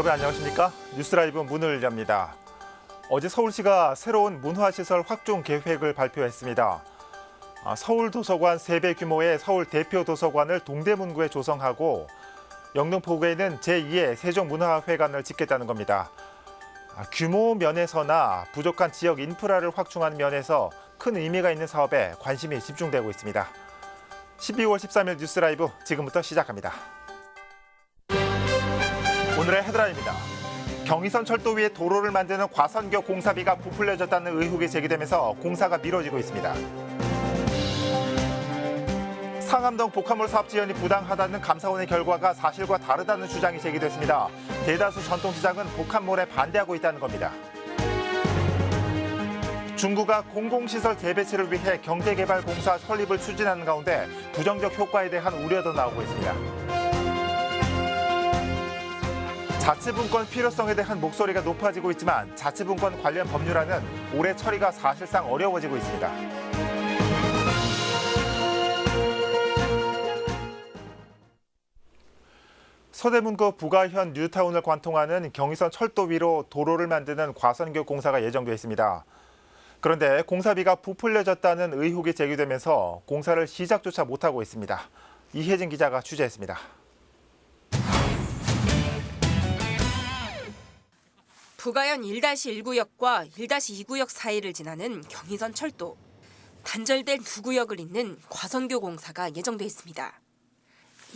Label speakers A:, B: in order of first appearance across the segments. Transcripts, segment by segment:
A: 여러분 안녕하십니까? 뉴스라이브 문을 엽니다. 어제 서울시가 새로운 문화시설 확충 계획을 발표했습니다. 아, 서울도서관 3배 규모의 서울 대표 도서관을 동대문구에 조성하고 영등포구에는 제2의 세종문화회관을 짓겠다는 겁니다. 아, 규모 면에서나 부족한 지역 인프라를 확충하는 면에서 큰 의미가 있는 사업에 관심이 집중되고 있습니다. 12월 13일 뉴스라이브 지금부터 시작합니다. 오늘의 헤드라인입니다. 경의선 철도 위에 도로를 만드는 과선교 공사비가 부풀려졌다는 의혹이 제기되면서 공사가 미뤄지고 있습니다. 상암동 복합몰 사업 지연이 부당하다는 감사원의 결과가 사실과 다르다는 주장이 제기됐습니다. 대다수 전통시장은 복합몰에 반대하고 있다는 겁니다. 중구가 공공시설 재배치를 위해 경제개발공사 설립을 추진하는 가운데 부정적 효과에 대한 우려도 나오고 있습니다. 자치분권 필요성에 대한 목소리가 높아지고 있지만 자치분권 관련 법률안은 올해 처리가 사실상 어려워지고 있습니다. 서대문구 부가현 뉴타운을 관통하는 경의선 철도 위로 도로를 만드는 과선교 공사가 예정돼 있습니다. 그런데 공사비가 부풀려졌다는 의혹이 제기되면서 공사를 시작조차 못하고 있습니다. 이혜진 기자가 취재했습니다.
B: 부가현 1-1구역과 1-2구역 사이를 지나는 경의선 철도. 단절된 두 구역을 잇는 과선교 공사가 예정돼 있습니다.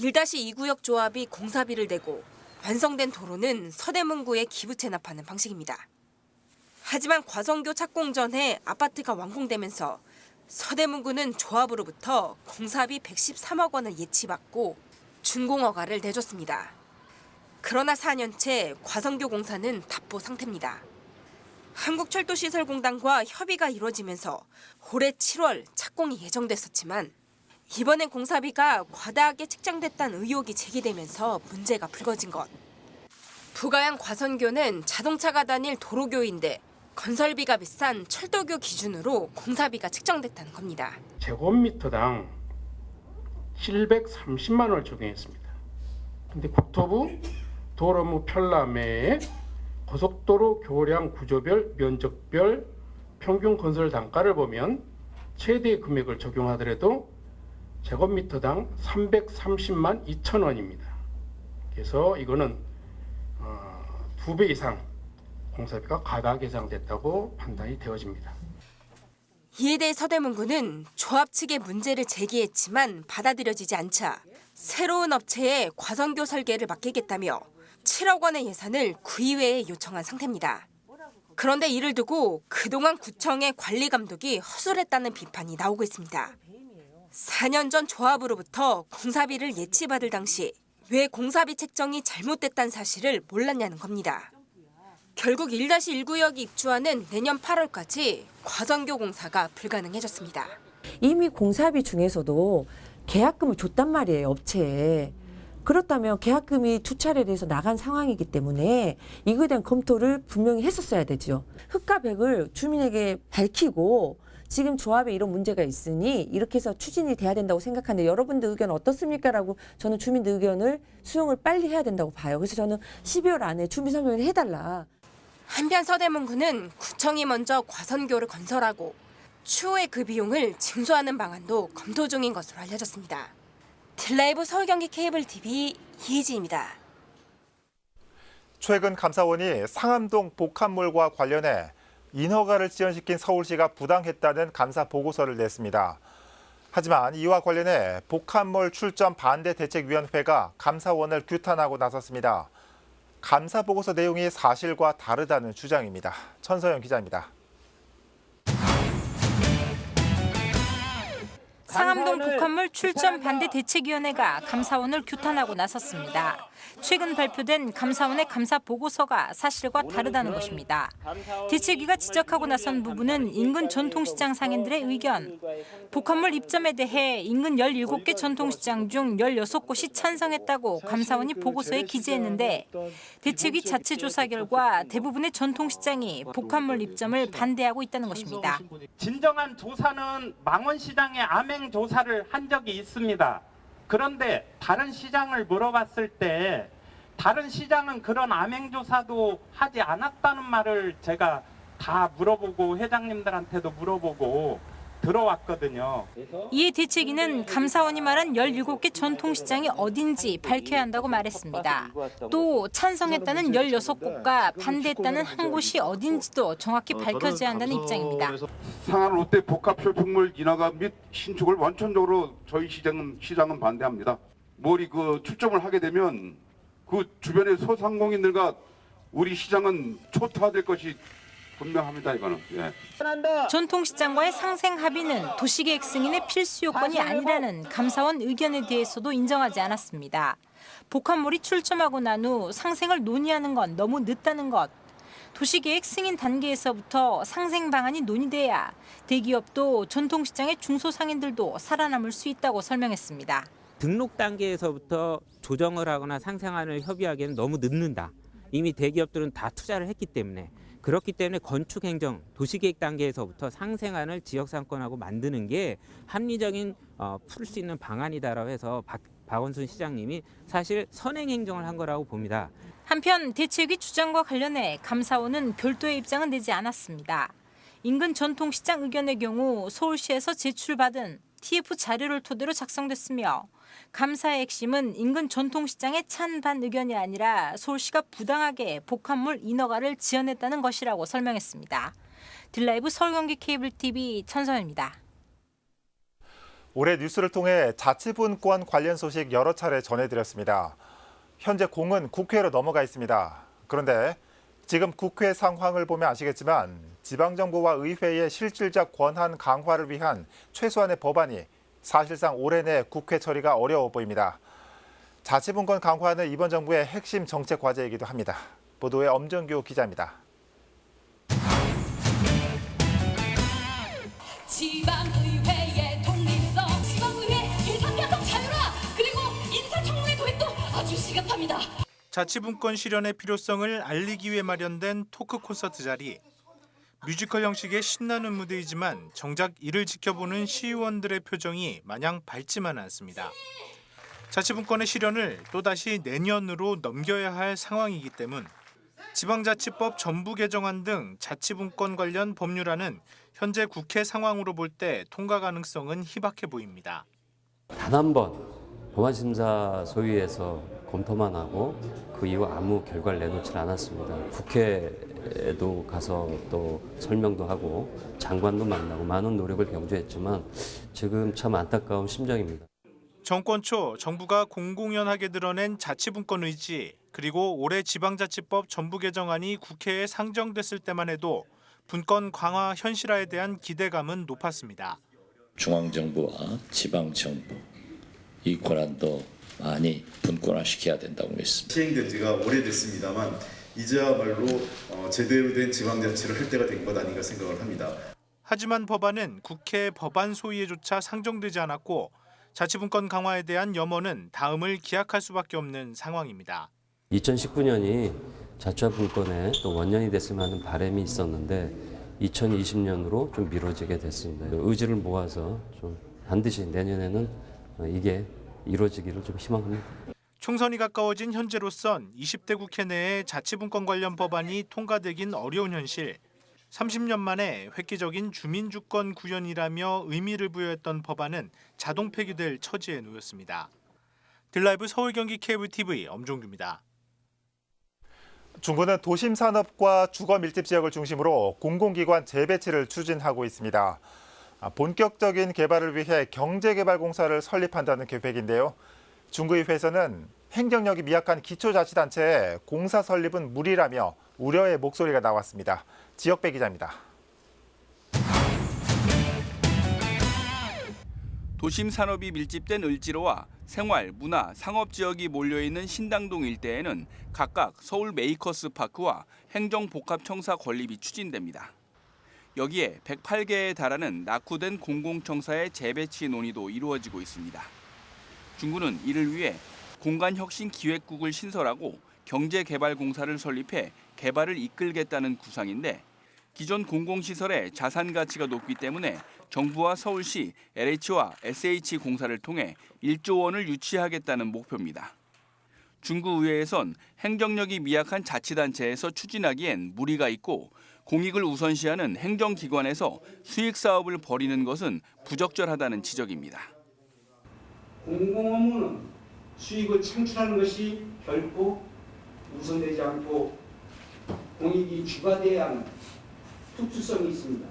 B: 1-2구역 조합이 공사비를 대고 완성된 도로는 서대문구에 기부 체납하는 방식입니다. 하지만 과선교 착공 전에 아파트가 완공되면서 서대문구는 조합으로부터 공사비 113억 원을 예치받고 준공허가를 내줬습니다. 그러나 4년째 과선교 공사는 답보 상태입니다. 한국철도시설공단과 협의가 이루어지면서 올해 7월 착공이 예정됐었지만 이번엔 공사비가 과다하게 책정됐다는 의혹이 제기되면서 문제가 불거진 것. 부가양 과선교는 자동차가 다닐 도로교인데 건설비가 비싼 철도교 기준으로 공사비가 책정됐다는 겁니다.
C: 제곱미터당 730만 원을 적용했습니다. 근데 국토부 도로무 편람회에 고속도로 교량 구조별 면적별 평균 건설 단가를 보면 최대 금액을 적용하더라도 제곱미터당 330만 2천 원입니다. 그래서 이거는 어, 두배 이상 공사비가 과다 계상됐다고 판단이 되어집니다.
B: 이에 대해 서대문구는 조합 측의 문제를 제기했지만 받아들여지지 않자 새로운 업체에 과선교 설계를 맡기겠다며 7억 원의 예산을 구의회에 요청한 상태입니다. 그런데 이를 두고 그동안 구청의 관리 감독이 허술했다는 비판이 나오고 있습니다. 4년 전 조합으로부터 공사비를 예치받을 당시 왜 공사비 책정이 잘못됐다는 사실을 몰랐냐는 겁니다. 결국 1-1구역이 입주하는 내년 8월까지 과선교 공사가 불가능해졌습니다.
D: 이미 공사비 중에서도 계약금을 줬단 말이에요, 업체에. 그렇다면 계약금이 두 차례에 대해서 나간 상황이기 때문에 이거에 대한 검토를 분명히 했었어야 되죠. 흑과 백을 주민에게 밝히고 지금 조합에 이런 문제가 있으니 이렇게 해서 추진이 돼야 된다고 생각하는데 여러분들 의견 어떻습니까? 라고 저는 주민들 의견을 수용을 빨리 해야 된다고 봐요. 그래서 저는 12월 안에 준비 설명을 해달라.
B: 한편 서대문구는 구청이 먼저 과선교를 건설하고 추후에 그 비용을 징수하는 방안도 검토 중인 것으로 알려졌습니다. 딜라이브 서울경기 케이블 TV 이혜지입니다.
A: 최근 감사원이 상암동 복합몰과 관련해 인허가를 지연시킨 서울시가 부당했다는 감사 보고서를 냈습니다. 하지만 이와 관련해 복합몰 출전 반대 대책위원회가 감사원을 규탄하고 나섰습니다. 감사 보고서 내용이 사실과 다르다는 주장입니다. 천서영 기자입니다.
E: 상암동 복합물 출전 반대 대책위원회가 감사원을 규탄하고 나섰습니다. 최근 발표된 감사원의 감사 보고서가 사실과 다르다는 것입니다. 대책위가 지적하고 나선 부분은 인근 전통시장 상인들의 의견, 복합물 입점에 대해 인근 17개 전통시장 중 16곳이 찬성했다고 감사원이 보고서에 기재했는데 대책위 자체 조사 결과 대부분의 전통시장이 복합물 입점을 반대하고 있다는 것입니다.
F: 진정한 조사는 망원시장의 암행 조사를 한 적이 있습니다. 그런데 다른 시장을 물어봤을 때 다른 시장은 그런 암행조사도 하지 않았다는 말을 제가 다 물어보고 회장님들한테도 물어보고 들어왔거든요.
E: 이에 대책위는 감사원이 말한 17개 전통시장이 어딘지 밝혀야 한다고 말했습니다. 또 찬성했다는 16곳과 반대했다는 한 곳이 어딘지도 정확히 밝혀져야 한다는 입장입니다.
G: 상한 롯데 복합 쇼핑몰 인허가 및 신축을 원천적으로 저희 시장은 시장은 반대합니다. 머리 그 출점을 하게 되면 그 주변의 소상공인들과 우리 시장은 초토화될 것이 분명합니다. 이거는. 예.
E: 전통시장과의 상생 합의는 도시계획 승인의 필수 요건이 아니라는 감사원 의견에 대해서도 인정하지 않았습니다. 복합몰이 출점하고 난 후 상생을 논의하는 건 너무 늦다는 것. 도시계획 승인 단계에서부터 상생 방안이 논의돼야 대기업도 전통시장의 중소상인들도 살아남을 수 있다고 설명했습니다.
H: 등록 단계에서부터 조정을 하거나 상생안을 협의하기에는 너무 늦는다. 이미 대기업들은 다 투자를 했기 때문에 그렇기 때문에 건축 행정 도시계획 단계에서부터 상생안을 지역 상권하고 만드는 게 합리적인 어, 풀 수 있는 방안이다라고 해서 박, 박원순 시장님이 사실 선행 행정을 한 거라고 봅니다.
E: 한편 대책위 주장과 관련해 감사원은 별도의 입장은 내지 않았습니다. 인근 전통시장 의견의 경우 서울시에서 제출받은 TF 자료를 토대로 작성됐으며 감사의 핵심은 인근 전통시장의 찬반 의견이 아니라 서울시가 부당하게 복합물 인허가를 지연했다는 것이라고 설명했습니다. 딜라이브 서울경기 케이블 TV 천선입니다.
A: 올해 뉴스를 통해 자치분권 관련 소식 여러 차례 전해드렸습니다. 현재 공은 국회로 넘어가 있습니다. 그런데 지금 국회 상황을 보면 아시겠지만 지방정부와 의회의 실질적 권한 강화를 위한 최소한의 법안이 사실상 올해 내 국회 처리가 어려워 보입니다. 자치분권 강화는 이번 정부의 핵심 정책 과제이기도 합니다. 보도에 엄정규 기자입니다.
I: 지방의회의 독립성, 지방의회 예산개혁 자유화, 그리고 인사청문회 도입도 아주 시급합니다.
J: 자치분권 실현의 필요성을 알리기 위해 마련된 토크 콘서트 자리. 뮤지컬 형식의 신나는 무대이지만 정작 이를 지켜보는 시의원들의 표정이 마냥 밝지만 않습니다. 자치분권의 실현을 또다시 내년으로 넘겨야 할 상황이기 때문 지방자치법 전부 개정안 등 자치분권 관련 법률안은 현재 국회 상황으로 볼 때 통과 가능성은 희박해 보입니다.
K: 단 한번 법안심사 소위에서 검토만 하고 그 이후 아무 결과를 내놓지 않았습니다. 국회에도 가서 또 설명도 하고 장관도 만나고 많은 노력을 경주했지만 지금 참 안타까운 심정입니다.
J: 정권 초 정부가 공공연하게 드러낸 자치분권 의지 그리고 올해 지방자치법 전부 개정안이 국회에 상정됐을 때만 해도 분권 강화 현실화에 대한 기대감은 높았습니다.
L: 중앙정부와 지방정부 이 권한도 많이 분권화시켜야 된다고 믿습니다.
M: 시행된 지가 오래됐습니다만 이제야말로 어, 제대로 된 지방자치를 할 때가 된 것 아닌가 생각을 합니다.
J: 하지만 법안은 국회 법안 소위에조차 상정되지 않았고 자치분권 강화에 대한 염원은 다음을 기약할 수밖에 없는 상황입니다.
K: 2019년이 자치화 분권의 또 원년이 됐으면 하는 바람이 있었는데 2020년으로 좀 미뤄지게 됐습니다. 의지를 모아서 좀 반드시 내년에는 어, 이게 이루어지기를 좀 희망합니다.
J: 총선이 가까워진 현재로선 20대 국회 내에 자치분권 관련 법안이 통과되긴 어려운 현실. 30년 만에 획기적인 주민주권 구현이라며 의미를 부여했던 법안은 자동 폐기될 처지에 놓였습니다. 딜라이브 서울 경기 케이블 TV 엄종규입니다.
A: 중구는 도심 산업과 주거 밀집 지역을 중심으로 공공기관 재배치를 추진하고 있습니다. 아, 본격적인 개발을 위해 경제개발공사를 설립한다는 계획인데요. 중구의회에서는 행정력이 미약한 기초자치단체에 공사 설립은 무리라며 우려의 목소리가 나왔습니다. 지역배 기자입니다.
N: 도심 산업이 밀집된 을지로와 생활, 문화, 상업 지역이 몰려 있는 신당동 일대에는 각각 서울 메이커스 파크와 행정복합청사 건립이 추진됩니다. 여기에 108개에 달하는 낙후된 공공청사의 재배치 논의도 이루어지고 있습니다. 중구는 이를 위해 공간혁신기획국을 신설하고 경제개발공사를 설립해 개발을 이끌겠다는 구상인데 기존 공공시설의 자산 가치가 높기 때문에 정부와 서울시, LH와 SH 공사를 통해 1조 원을 유치하겠다는 목표입니다. 중구의회에선 행정력이 미약한 자치단체에서 추진하기엔 무리가 있고 공익을 우선시하는 행정기관에서 수익 사업을 벌이는 것은 부적절하다는 지적입니다.
O: 공공업무는 수익을 창출하는 것이 결코 우선되지 않고 공익이 주가돼야 하는 특수성이 있습니다.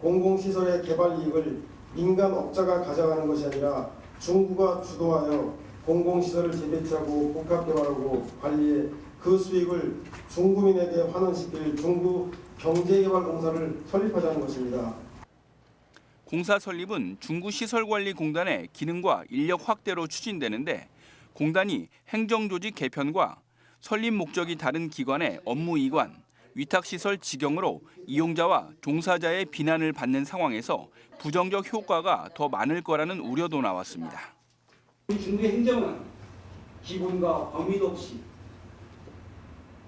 P: 공공시설의 개발 이익을 민간 업자가 가져가는 것이 아니라 중구가 주도하여 공공시설을 재배치하고 복합 개발하고 관리해 그 수익을 중구민에게 환원시킬 중구 경제개발공사를 설립하자는 것입니다.
N: 공사 설립은 중구시설관리공단의 기능과 인력 확대로 추진되는데 공단이 행정조직 개편과 설립 목적이 다른 기관의 업무 이관, 위탁시설 직영으로 이용자와 종사자의 비난을 받는 상황에서 부정적 효과가 더 많을 거라는 우려도 나왔습니다.
O: 우리 중국의 행정은 기본과 범위도 없이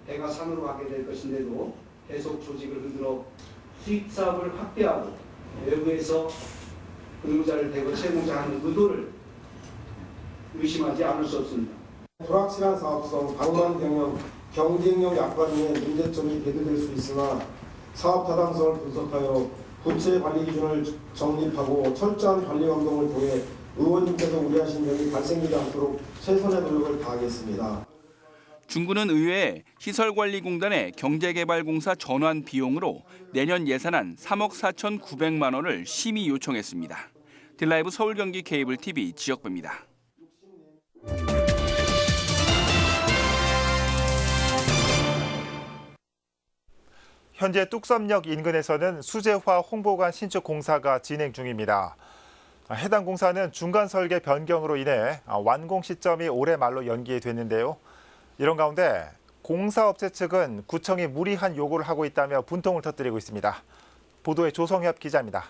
O: 배가 산으로 가게 될 것인데도 계속 조직을 흔들어 수익 사업을 확대하고 외부에서 근무자를 대거 채용자하는 의도를 의심하지 않을 수 없습니다.
P: 불확실한 사업성, 방만 경영, 경쟁력 약화 등의 문제점이 대두될 수 있으나 사업 타당성을 분석하여 구체 관리 기준을 정립하고 철저한 관리 감독을 통해 의원님께서 우려하신 점이 발생되지 않도록 최선의 노력을 다하겠습니다.
N: 중구는 의회에 시설관리공단의 경제개발공사 전환 비용으로 내년 예산안 3억 4천9백만 원을 심의 요청했습니다. 딜라이브 서울 경기 케이블 TV 지역부입니다.
A: 현재 뚝섬역 인근에서는 수제화 홍보관 신축 공사가 진행 중입니다. 해당 공사는 중간 설계 변경으로 인해 완공 시점이 올해 말로 연기됐는데요. 이런 가운데 공사업체 측은 구청이 무리한 요구를 하고 있다며 분통을 터뜨리고 있습니다. 보도에 조성엽 기자입니다.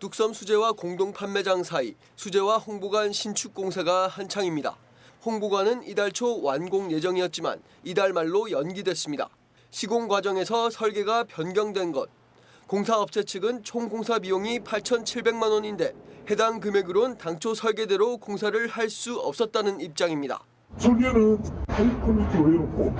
Q: 뚝섬 수제화 공동 판매장 사이 수제화 홍보관 신축 공사가 한창입니다. 홍보관은 이달 초 완공 예정이었지만 이달 말로 연기됐습니다. 시공 과정에서 설계가 변경된 것. 공사업체 측은 총 공사 비용이 8,700만 원인데 해당 금액으론 당초 설계대로 공사를 할 수 없었다는 입장입니다.
R: 설계는 하이 퀄리티로 해놓고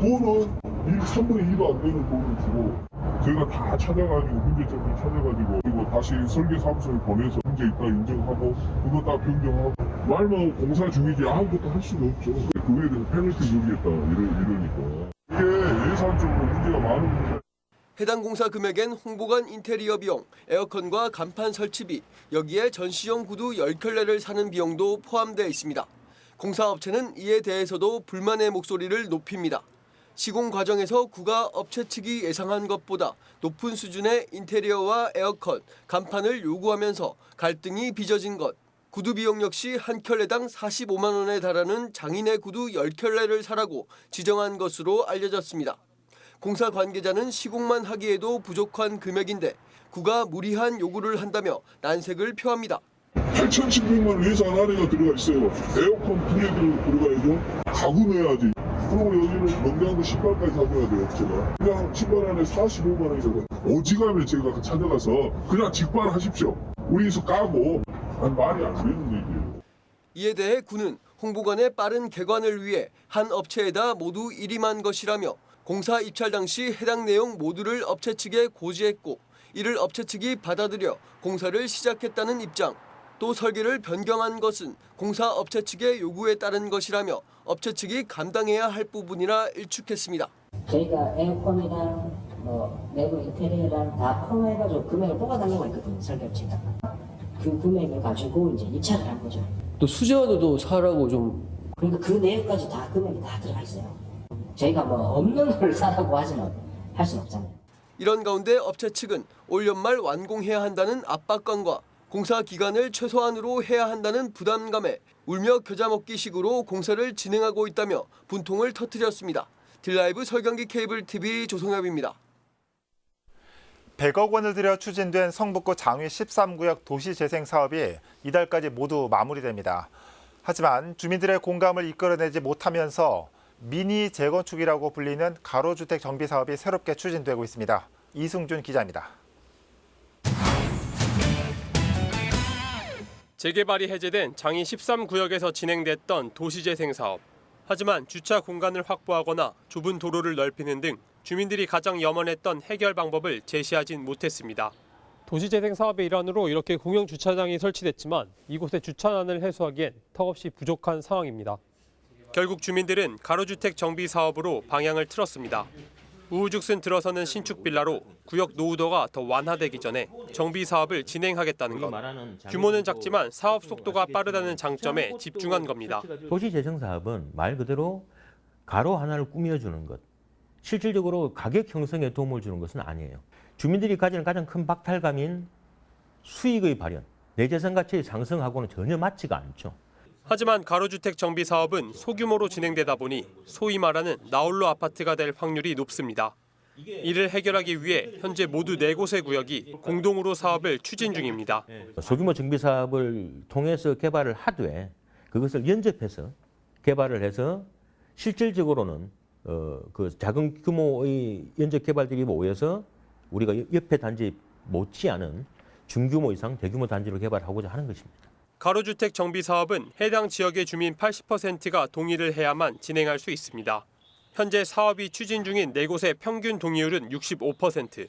R: 돈은 1, 3분의 2도 안 되는 돈을 주고 저희가 다 찾아가지고 문제점을 찾아가지고 그리고 다시 설계 사무소에 보내서 문제 있다 인정하고 그거 다 변경하고 말만 공사 중이지 아무것도 할 수가 없죠. 그거에 대해서 페널티 주겠다 이러, 이러니까 이게 예산적으로 문제가 많은 문제.
Q: 해당 공사 금액엔 홍보관 인테리어 비용, 에어컨과 간판 설치비, 여기에 전시용 구두 10켤레를 사는 비용도 포함되어 있습니다. 공사업체는 이에 대해서도 불만의 목소리를 높입니다. 시공 과정에서 구가 업체 측이 예상한 것보다 높은 수준의 인테리어와 에어컨, 간판을 요구하면서 갈등이 빚어진 것. 구두 비용 역시 한 켤레당 45만 원에 달하는 장인의 구두 10켤레를 사라고 지정한 것으로 알려졌습니다. 공사 관계자는 시공만 하기에도 부족한 금액인데 구가 무리한 요구를 한다며 난색을 표합니다.
R: 8,700만 원 예산 안에가 들어가 있어요. 에어컨 두개 들어가야죠. 가구 내야지. 그리고 여기는 명량도 신발까지 사줘야 돼요, 업체가. 그냥 신발 안에 45만 원이 들어가. 오지간하면 제가 찾아가서 그냥 직발하십시오. 우리에서 까고 아니, 말이 안 되는 얘기예요.
Q: 이에 대해 군은 홍보관의 빠른 개관을 위해 한 업체에다 모두 일임한 것이라며 공사 입찰 당시 해당 내용 모두를 업체 측에 고지했고 이를 업체 측이 받아들여 공사를 시작했다는 입장. 또 설계를 변경한 것은 공사 업체 측의 요구에 따른 것이라며 업체 측이 감당해야 할 부분이라 일축했습니다.
S: 저희가 에어컨이랑 뭐 내부 인테리어랑 다 포함해가지고 금액을 뽑아달라고 했거든요 설계 업체가 그 금액을 가지고 이제 입찰을 한 거죠
Q: 또 수제화도 사라고 좀
S: 그러니까 그 내역까지 다 금액이 다 들어가 있어요 저희가 뭐 없는 걸 사라고 하지는 할 수는 없잖아요
Q: 이런 가운데 업체 측은 올 연말 완공해야 한다는 압박감과 공사 기간을 최소한으로 해야 한다는 부담감에 울며 겨자 먹기식으로 공사를 진행하고 있다며 분통을 터뜨렸습니다. 딜라이브 설경기 케이블 TV 조성엽입니다.
A: 100억 원을 들여 추진된 성북구 장위 13구역 도시재생 사업이 이달까지 모두 마무리됩니다. 하지만 주민들의 공감을 이끌어내지 못하면서 미니 재건축이라고 불리는 가로주택 정비 사업이 새롭게 추진되고 있습니다. 이승준 기자입니다.
T: 재개발이 해제된 장이 13구역에서 진행됐던 도시재생 사업. 하지만 주차 공간을 확보하거나 좁은 도로를 넓히는 등 주민들이 가장 염원했던 해결 방법을 제시하진 못했습니다. 도시재생 사업의 일환으로 이렇게 공영 주차장이 설치됐지만 이곳의 주차난을 해소하기엔 턱없이 부족한 상황입니다. 결국 주민들은 가로주택 정비 사업으로 방향을 틀었습니다. 우후죽순 들어서는 신축 빌라로 구역 노후도가 더 완화되기 전에 정비 사업을 진행하겠다는 것. 규모는 작지만 사업 속도가 빠르다는 장점에 집중한 겁니다.
U: 도시 재생 사업은 말 그대로 가로 하나를 꾸며주는 것. 실질적으로 가격 형성에 도움을 주는 것은 아니에요. 주민들이 가지는 가장 큰 박탈감인 수익의 발현, 내 재산 가치의 상승하고는 전혀 맞지가 않죠.
T: 하지만 가로주택 정비 사업은 소규모로 진행되다 보니 소위 말하는 나홀로 아파트가 될 확률이 높습니다. 이를 해결하기 위해 현재 모두 네 곳의 구역이 공동으로 사업을 추진 중입니다.
U: 소규모 정비 사업을 통해서 개발을 하되 그것을 연접해서 개발을 해서 실질적으로는 어, 그 작은 규모의 연접 개발들이 모여서 우리가 옆에 단지 못지않은 중규모 이상 대규모 단지를 개발하고자 하는 것입니다.
T: 가로주택 정비 사업은 해당 지역의 주민 80%가 동의를 해야만 진행할 수 있습니다. 현재 사업이 추진 중인 네 곳의 평균 동의율은 65%.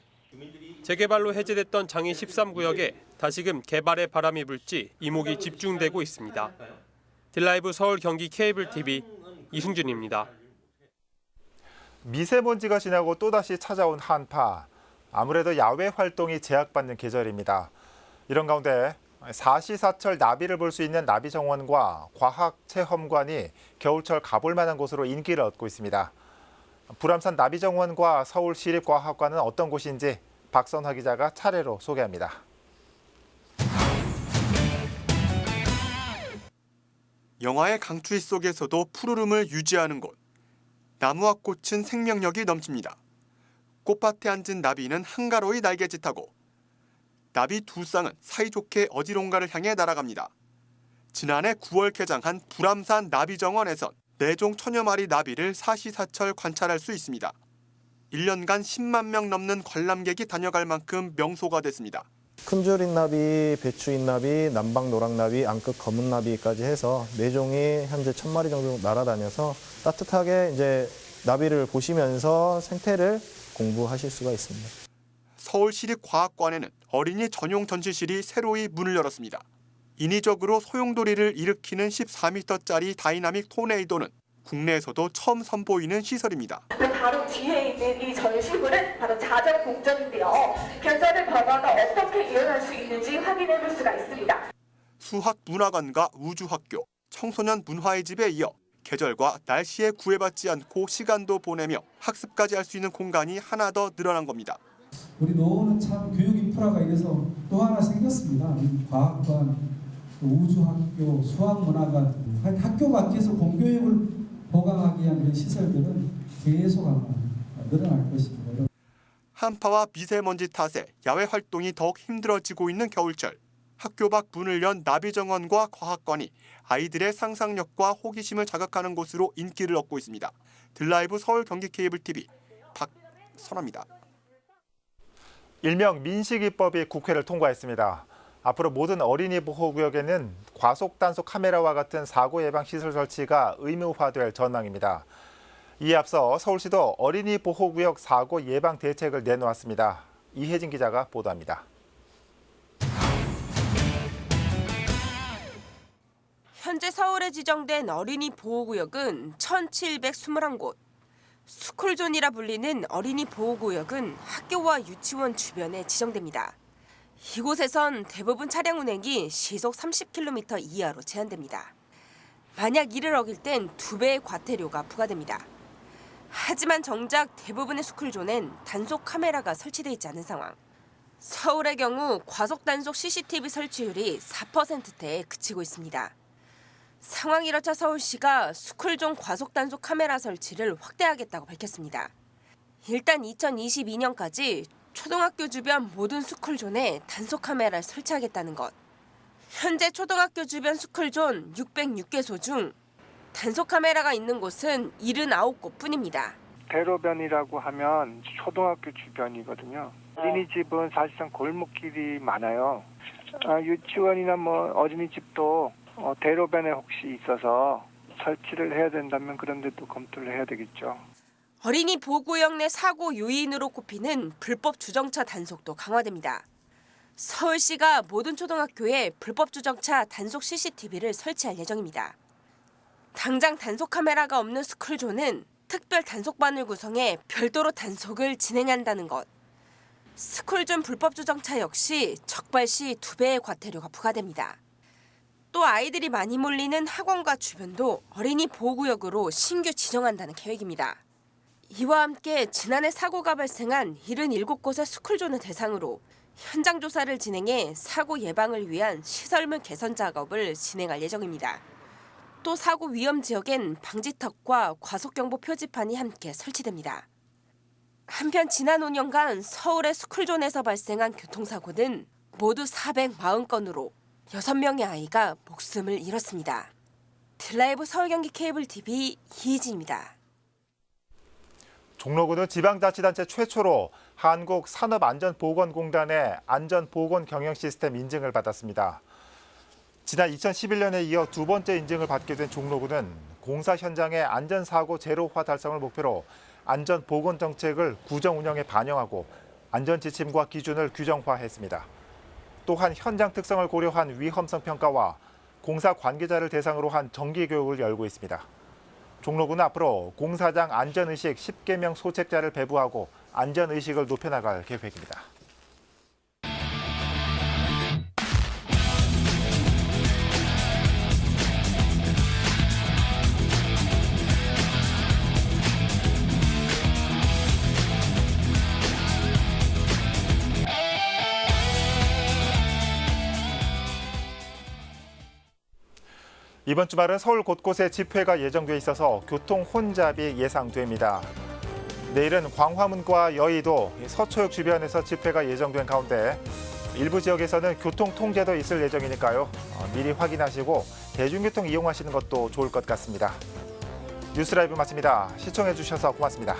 T: 재개발로 해제됐던 장애 13구역에 다시금 개발의 바람이 불지 이목이 집중되고 있습니다. 딜라이브 서울 경기 케이블 TV 이승준입니다.
A: 미세먼지가 지나고 또다시 찾아온 한파. 아무래도 야외 활동이 제약받는 계절입니다. 이런 가운데 사시사철 나비를 볼 수 있는 나비정원과 과학체험관이 겨울철 가볼 만한 곳으로 인기를 얻고 있습니다. 불암산 나비정원과 서울시립과학관은 어떤 곳인지 박선화 기자가 차례로 소개합니다.
V: 영화의 강추위 속에서도 푸르름을 유지하는 곳. 나무와 꽃은 생명력이 넘칩니다. 꽃밭에 앉은 나비는 한가로이 날개짓하고 나비 두 쌍은 사이좋게 어디론가를 향해 날아갑니다. 지난해 9월 개장한 불암산 나비정원에선 4종 천여 마리 나비를 사시사철 관찰할 수 있습니다. 1년간 10만 명 넘는 관람객이 다녀갈 만큼 명소가 됐습니다.
W: 큰줄인나비, 배추인 나비, 남방 노랑 나비, 암끝 검은 나비까지 해서 네 종이 현재 천 마리 정도 날아다녀서 따뜻하게 이제 나비를 보시면서 생태를 공부하실 수가 있습니다.
V: 서울시립과학관에는 어린이 전용 전시실이 새로이 문을 열었습니다. 인위적으로 소용돌이를 일으키는 14m짜리 다이나믹 토네이도는 국내에서도 처음 선보이는 시설입니다.
X: 바로 뒤에 있는 이 전시물은 바로 자전 공전인데요. 계절의 변화가 어떻게 일어날 수 있는지 확인해 볼 수가 있습니다.
V: 수학 문화관과 우주학교, 청소년 문화의 집에 이어 계절과 날씨에 구애받지 않고 시간도 보내며 학습까지 할 수 있는 공간이 하나 더 늘어난 겁니다.
Y: 우리 노원은 참 교육 인프라가 이래서 또 하나 생겼습니다. 과학관, 우주학교, 수학문화관, 학교 밖에서 공교육을 보강하기 위한 그런 시설들은 계속 늘어날 것입니다.
V: 한파와 미세먼지 탓에 야외 활동이 더욱 힘들어지고 있는 겨울철. 학교 밖 문을 연 나비정원과 과학관이 아이들의 상상력과 호기심을 자극하는 곳으로 인기를 얻고 있습니다. 들라이브 서울 경기 케이블 TV 박선아입니다.
A: 일명 민식이법이 국회를 통과했습니다. 앞으로 모든 어린이 보호구역에는 과속 단속 카메라와 같은 사고 예방 시설 설치가 의무화될 전망입니다. 이에 앞서 서울시도 어린이 보호구역 사고 예방 대책을 내놓았습니다. 이혜진 기자가 보도합니다.
B: 현재 서울에 지정된 어린이 보호구역은 1,721곳. 스쿨존이라 불리는 어린이 보호구역은 학교와 유치원 주변에 지정됩니다. 이곳에선 대부분 차량 운행이 시속 30km 이하로 제한됩니다. 만약 이를 어길 땐 두 배의 과태료가 부과됩니다. 하지만 정작 대부분의 스쿨존엔 단속 카메라가 설치돼 있지 않은 상황. 서울의 경우 과속 단속 CCTV 설치율이 4%대에 그치고 있습니다. 상황 이렇자 서울시가 스쿨존 과속 단속 카메라 설치를 확대하겠다고 밝혔습니다. 일단 2022년까지 초등학교 주변 모든 스쿨존에 단속 카메라를 설치하겠다는 것. 현재 초등학교 주변 스쿨존 606개소 중 단속 카메라가 있는 곳은 79곳 뿐입니다.
Z: 대로변이라고 하면 초등학교 주변이거든요. 어린이집은 사실상 골목길이 많아요. 아, 유치원이나 뭐 어린이집도 어, 대로변에 혹시 있어서 설치를 해야 된다면 그런 데도 검토를 해야 되겠죠.
B: 어린이 보호구역 내 사고 요인으로 꼽히는 불법 주정차 단속도 강화됩니다. 서울시가 모든 초등학교에 불법 주정차 단속 CCTV를 설치할 예정입니다. 당장 단속 카메라가 없는 스쿨존은 특별 단속반을 구성해 별도로 단속을 진행한다는 것. 스쿨존 불법 주정차 역시 적발 시두 배의 과태료가 부과됩니다. 또 아이들이 많이 몰리는 학원과 주변도 어린이 보호구역으로 신규 지정한다는 계획입니다. 이와 함께 지난해 사고가 발생한 77곳의 스쿨존을 대상으로 현장 조사를 진행해 사고 예방을 위한 시설물 개선 작업을 진행할 예정입니다. 또 사고 위험 지역엔 방지턱과 과속경보 표지판이 함께 설치됩니다. 한편 지난 5년간 서울의 스쿨존에서 발생한 교통사고는 모두 440건으로 6명의 아이가 목숨을 잃었습니다. 드라이브 서울경기 케이블 TV 이희진입니다.
A: 종로구는 지방자치단체 최초로 한국 산업안전보건공단의 안전보건 경영 시스템 인증을 받았습니다. 지난 2011년에 이어 두 번째 인증을 받게 된 종로구는 공사 현장의 안전사고 제로화 달성을 목표로 안전보건 정책을 구정 운영에 반영하고 안전지침과 기준을 규정화했습니다. 또한 현장 특성을 고려한 위험성 평가와 공사 관계자를 대상으로 한 정기 교육을 열고 있습니다. 종로구는 앞으로 공사장 안전의식 10개명 소책자를 배부하고 안전의식을 높여나갈 계획입니다. 이번 주말은 서울 곳곳에 집회가 예정돼 있어서 교통 혼잡이 예상됩니다. 내일은 광화문과 여의도, 서초역 주변에서 집회가 예정된 가운데 일부 지역에서는 교통 통제도 있을 예정이니까요. 어, 미리 확인하시고 대중교통 이용하시는 것도 좋을 것 같습니다. 뉴스라이브 마칩니다. 시청해 주셔서 고맙습니다.